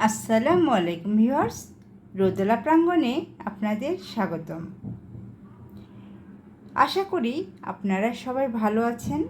আসসালামু আলাইকুম ভিউয়ার্স, রোদলা প্রাঙ্গণে আপনাদের স্বাগতম। আশা করি আপনারা সবাই ভালো আছেন,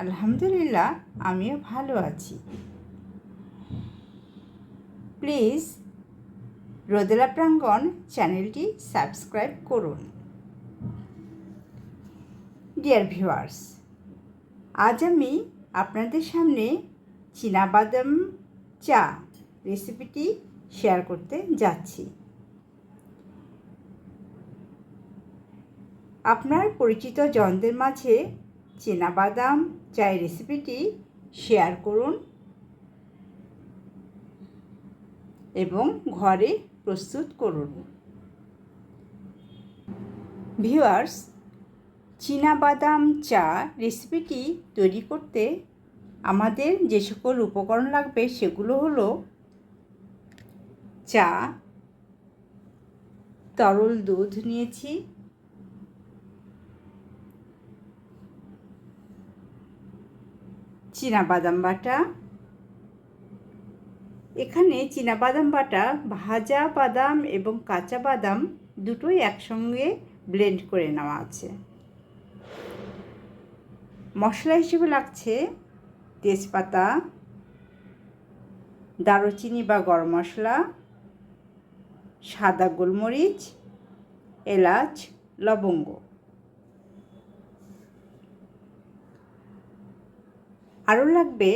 আলহামদুলিল্লাহ আমিও ভালো আছি। প্লিজ রোদলা প্রাঙ্গণ চ্যানেলটি সাবস্ক্রাইব করুন। ডিয়ার ভিউয়ার্স, আজ আমি আপনাদের সামনে চীনাবাদাম চা রেসিপিটি শেয়ার করতে যাচ্ছি। আপনার পরিচিত জনদের মাঝে বাদাম চায়ের রেসিপিটি শেয়ার করুন এবং ঘরে প্রস্তুত করুন। ভিউয়ার্স বাদাম চা রেসিপিটি তৈরি করতে আমাদের যে সকল উপকরণ লাগবে সেগুলো হলো চা, তরল দুধ নিয়েছি। বাদাম বাটা। এখানে বাদাম বাটা, ভাজা বাদাম এবং কাঁচা বাদাম দুটোই একসঙ্গে ব্লেন্ড করে নেওয়া আছে। মশলা হিসেবে লাগছে তেজপাতা, দারুচিনি বা গরম মশলা সাদা গোলমরিচ, এলাচ, লবঙ্গ। আরও লাগবে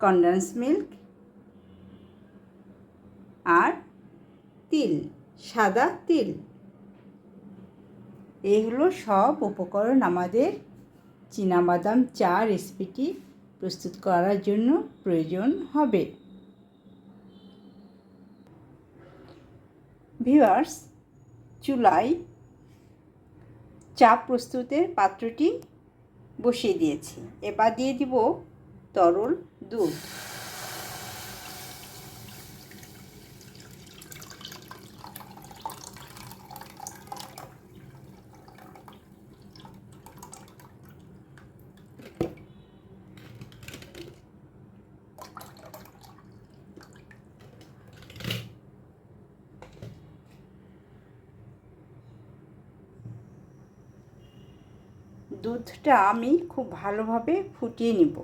কন্ডেন্স মিল্ক আর তিল, সাদা তিল। এগুলো সব উপকরণ আমাদের চীনাবাদাম চা রেসিপিটি প্রস্তুত করার জন্য প্রয়োজন হবে। ভিউয়ার্স চুলায় চা প্রস্তুতের পাত্রটি বসিয়ে দিয়েছি। এবার দিয়ে দিব তরল দুধ। দুধটা আমি খুব ভালোভাবে ফুটিয়ে নিব।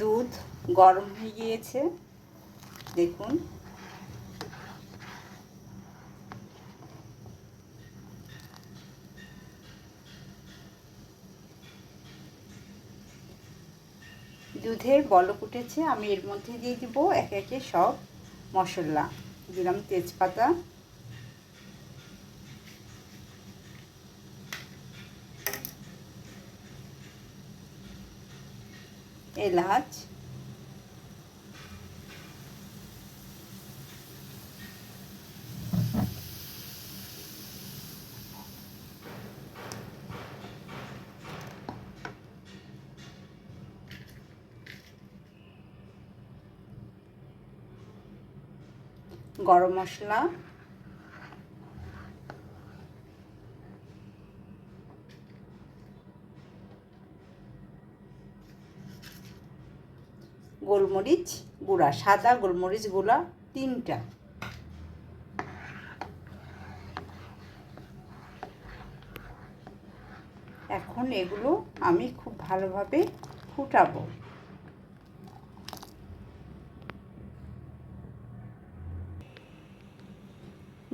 দুধ গরম হয়ে গিয়েছে, দেখুন। দুধের বলক উঠেছে, আমি এর মধ্যে দিয়ে দিব একে একে সব মশলা। দিলাম তেজপাতা। এলাচ। গরম মশলা। গোলমরিচ গুঁড়া সাদা গোলমরিচ গুঁড়া তিনটা। এখন এগুলো আমি খুব ভালোভাবে ফুটাবো।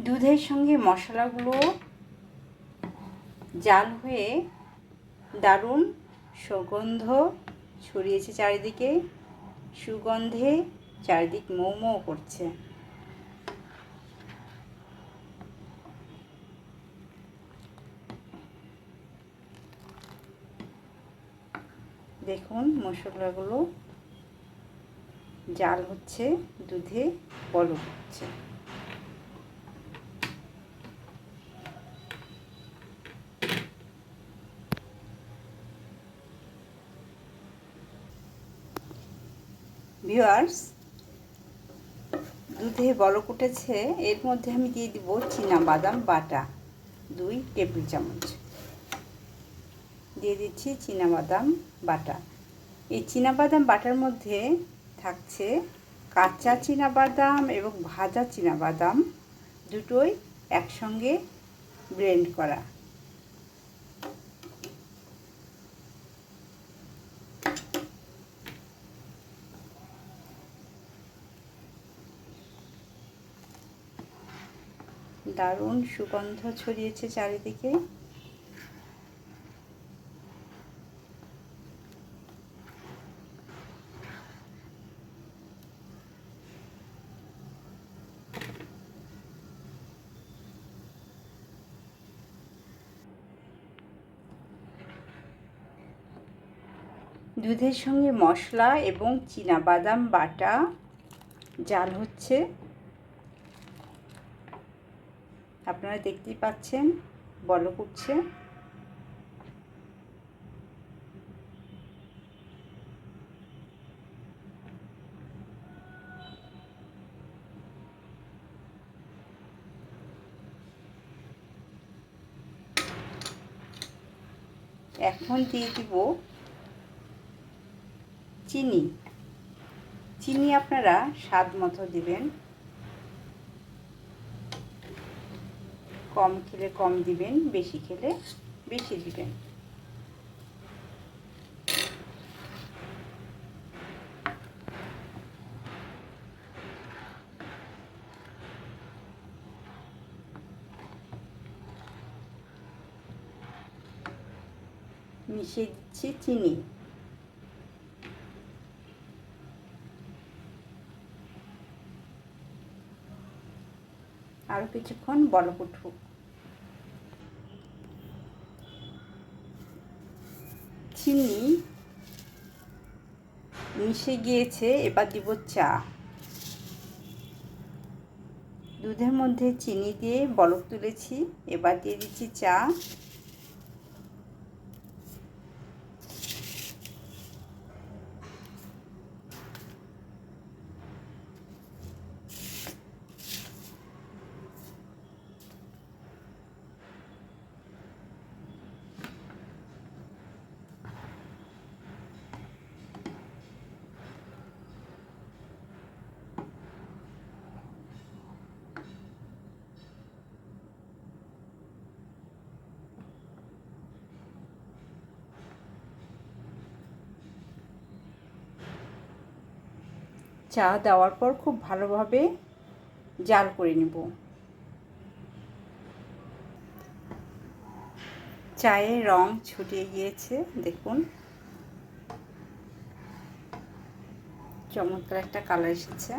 দুধের সঙ্গে মশলাগুলো জাল হয়ে দারুণ সুগন্ধ ছড়িয়েছে চারিদিকে। সুগন্ধে চারিদিক মৌ করছে। দেখুন মশলাগুলো জাল হচ্ছে, দুধে বলক হচ্ছে। ভিউয়ার্স দুধে বলক উঠেছে, এর মধ্যে আমি দিয়ে দিব বাদাম বাটা, দুই টেবিল চামচ। দিয়ে দিচ্ছি বাদাম বাটা। এই বাদাম বাটার মধ্যে থাকছে কাঁচা বাদাম এবং ভাজা বাদাম, দুটোই একসঙ্গে ব্লেন্ড করা। দারুণ সুগন্ধ ছড়িয়েছে চারিদিকে। দুধের সঙ্গে মশলা এবং বাদাম বাটা জাল হচ্ছে। আপনারা দেখতেই পাচ্ছেন বলক উঠছে এখন দিয়ে দিব চিনি। চিনি আপনারা স্বাদ মতো দিবেন। কম খেলে কম দিবেন, বেশি খেলে বেশি দিবেন। মিশিয়ে দিচ্ছি চিনি। আরও কিছুক্ষণ বলক উঠুক চিনি মিশে গিয়েছে, এবার দিব চা। দুধের মধ্যে চিনি দিয়ে বরফ তুলেছি, এবার দিয়ে দিচ্ছি চা। চা দেওয়ার পর খুব ভালোভাবে জাল করে নেব। চায়ের রং ছুটিয়ে গিয়েছে, দেখুন। চমৎকার একটা কালার এসেছে।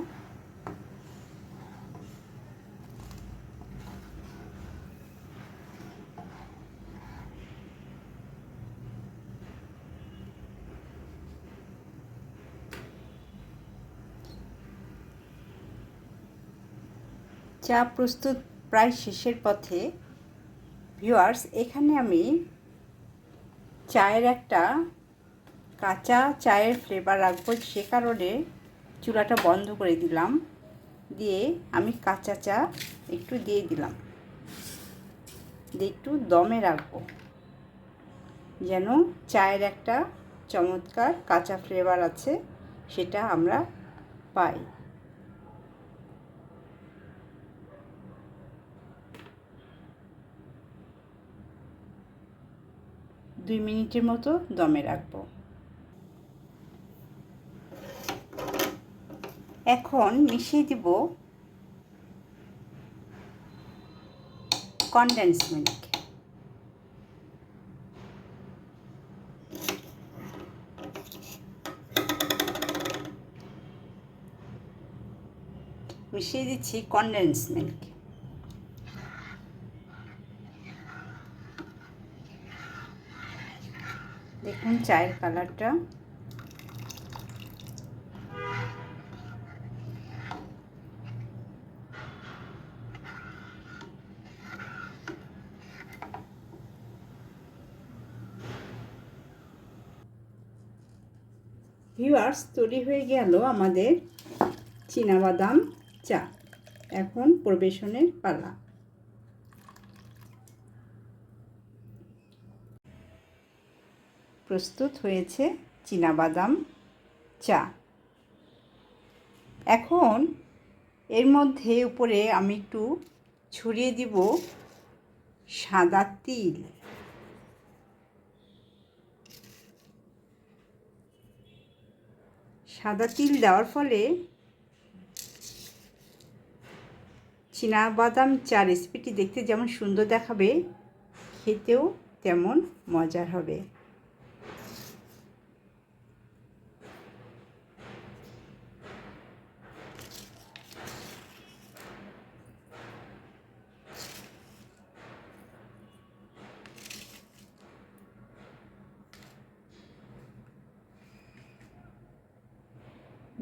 চা প্রস্তুত প্রায় শেষের পথে। ভিউয়ার্স, এখানে আমি চায়ের একটা কাঁচা চায়ের ফ্লেভার রাখব, সে কারণে চুলাটা বন্ধ করে দিলাম। দিয়ে আমি কাঁচা চা একটু দিয়ে দিলাম। দিয়ে একটু দমে রাখব, যেন চায়ের একটা চমৎকার কাঁচা ফ্লেভার আছে, সেটা আমরা পাই। দুই মিনিটের মতো দমে রাখব। এখন মিশিয়ে দিব কনডেন্স মিল্ক মিশিয়ে দিচ্ছি কনডেন্স মিল্ক দেখুন চায়ের কালারটা। ভিউয়ার্স তৈরি হয়ে গেল আমাদের বাদাম চা। এখন পরিবেশনের পালা। প্রস্তুত হয়েছে বাদাম চা। এখন এর মধ্যে উপরে আমি একটু ছড়িয়ে দিব সাদা তিল। সাদা তিল দেওয়ার ফলে বাদাম চা রেসিপিটি দেখতে যেমন সুন্দর দেখাবে, খেতেও তেমন মজার হবে।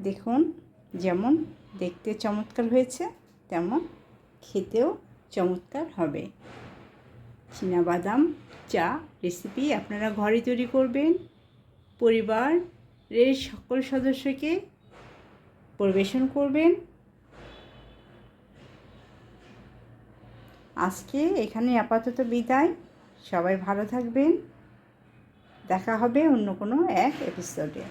দেখুন, যেমন দেখতে চমৎকার হয়েছে, তেমন খেতেও চমৎকার হবে। বাদাম চা রেসিপি আপনারা ঘরে তৈরি করবেন, পরিবারের সকল সদস্যকে পরিবেশন করবেন। আজকে এখানে আপাতত বিদায়। সবাই ভালো থাকবেন। দেখা হবে অন্য কোনো এক এপিসোডে